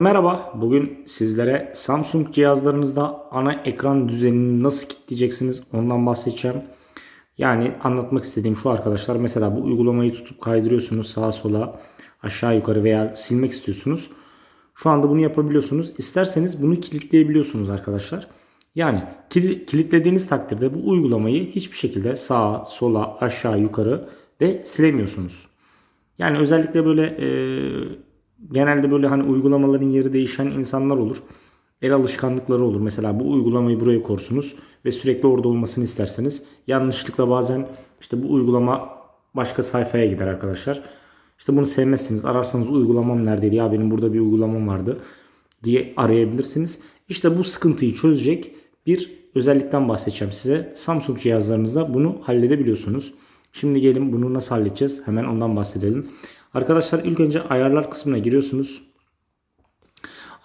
Merhaba, bugün sizlere Samsung cihazlarınızda ana ekran düzenini nasıl kilitleyeceksiniz ondan bahsedeceğim. Yani anlatmak istediğim şu arkadaşlar mesela bu uygulamayı tutup kaydırıyorsunuz sağa sola aşağı yukarı veya silmek istiyorsunuz. Şu anda bunu yapabiliyorsunuz. İsterseniz bunu kilitleyebiliyorsunuz arkadaşlar. Yani kili- kilitlediğiniz takdirde bu uygulamayı hiçbir şekilde sağa sola aşağı yukarı ve silemiyorsunuz. Yani özellikle böyle e, genelde böyle hani uygulamaların yeri değişen insanlar olur. El alışkanlıkları olur. Mesela bu uygulamayı buraya korsunuz ve sürekli orada olmasını isterseniz yanlışlıkla bazen işte bu uygulama başka sayfaya gider arkadaşlar. İşte bunu sevmezsiniz. Ararsanız uygulamam neredeydi ya benim burada bir uygulamam vardı diye arayabilirsiniz. İşte bu sıkıntıyı çözecek bir özellikten bahsedeceğim size. Samsung cihazlarınızda bunu halledebiliyorsunuz. Şimdi gelin bunu nasıl halledeceğiz? Hemen ondan bahsedelim. Arkadaşlar ilk önce ayarlar kısmına giriyorsunuz.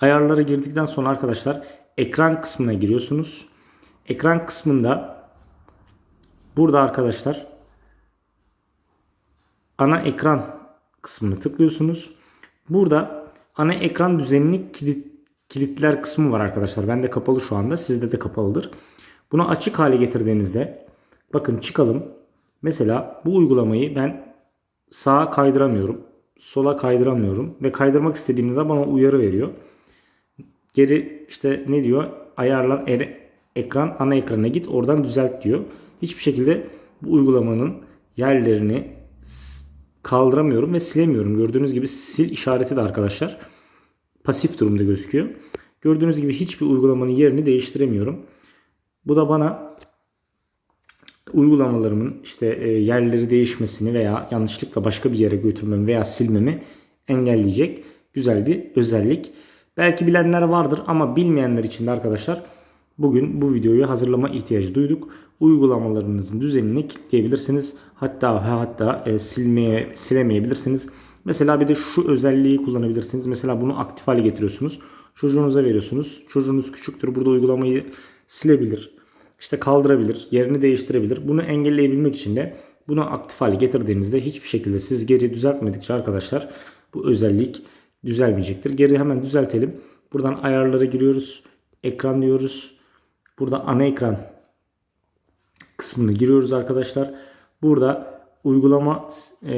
Ayarlara girdikten sonra arkadaşlar ekran kısmına giriyorsunuz. Ekran kısmında burada arkadaşlar ana ekran kısmını tıklıyorsunuz. Burada ana ekran düzenini kilit, kilitler kısmı var arkadaşlar. Bende kapalı şu anda. Sizde de kapalıdır. Bunu açık hale getirdiğinizde bakın çıkalım. Mesela bu uygulamayı ben sağa kaydıramıyorum. Sola kaydıramıyorum. Ve kaydırmak istediğimde bana uyarı veriyor. Geri işte ne diyor? Ayarlar ere- ekran ana ekranına git oradan düzelt diyor. Hiçbir şekilde bu uygulamanın yerlerini kaldıramıyorum ve silemiyorum. Gördüğünüz gibi sil işareti de arkadaşlar pasif durumda gözüküyor. Gördüğünüz gibi hiçbir uygulamanın yerini değiştiremiyorum. Bu da bana uygulamalarımın işte e, yerleri değişmesini veya yanlışlıkla başka bir yere götürmemi veya silmemi engelleyecek güzel bir özellik. Belki bilenler vardır ama bilmeyenler için de arkadaşlar bugün bu videoyu hazırlama ihtiyacı duyduk. Uygulamalarınızın düzenini kilitleyebilirsiniz. Hatta hatta e, silmeye silemeyebilirsiniz. Mesela bir de şu özelliği kullanabilirsiniz. Mesela bunu aktif hale getiriyorsunuz. Çocuğunuza veriyorsunuz. Çocuğunuz küçüktür. Burada uygulamayı silebilir işte kaldırabilir, yerini değiştirebilir. Bunu engelleyebilmek için de bunu aktif hale getirdiğinizde hiçbir şekilde siz geri düzeltmedikçe arkadaşlar bu özellik düzelmeyecektir. Geri hemen düzeltelim. Buradan ayarlara giriyoruz. Ekran diyoruz. Burada ana ekran kısmını giriyoruz arkadaşlar. Burada uygulama e,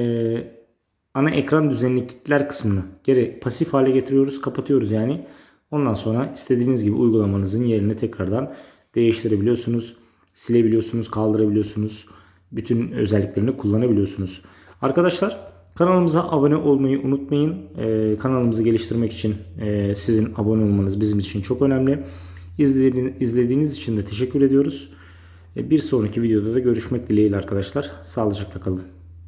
ana ekran düzenli kitler kısmını geri pasif hale getiriyoruz. Kapatıyoruz yani. Ondan sonra istediğiniz gibi uygulamanızın yerini tekrardan değiştirebiliyorsunuz. Silebiliyorsunuz, kaldırabiliyorsunuz. Bütün özelliklerini kullanabiliyorsunuz. Arkadaşlar kanalımıza abone olmayı unutmayın. Ee, kanalımızı geliştirmek için e, sizin abone olmanız bizim için çok önemli. İzlediğiniz, için de teşekkür ediyoruz. E, bir sonraki videoda da görüşmek dileğiyle arkadaşlar. Sağlıcakla kalın.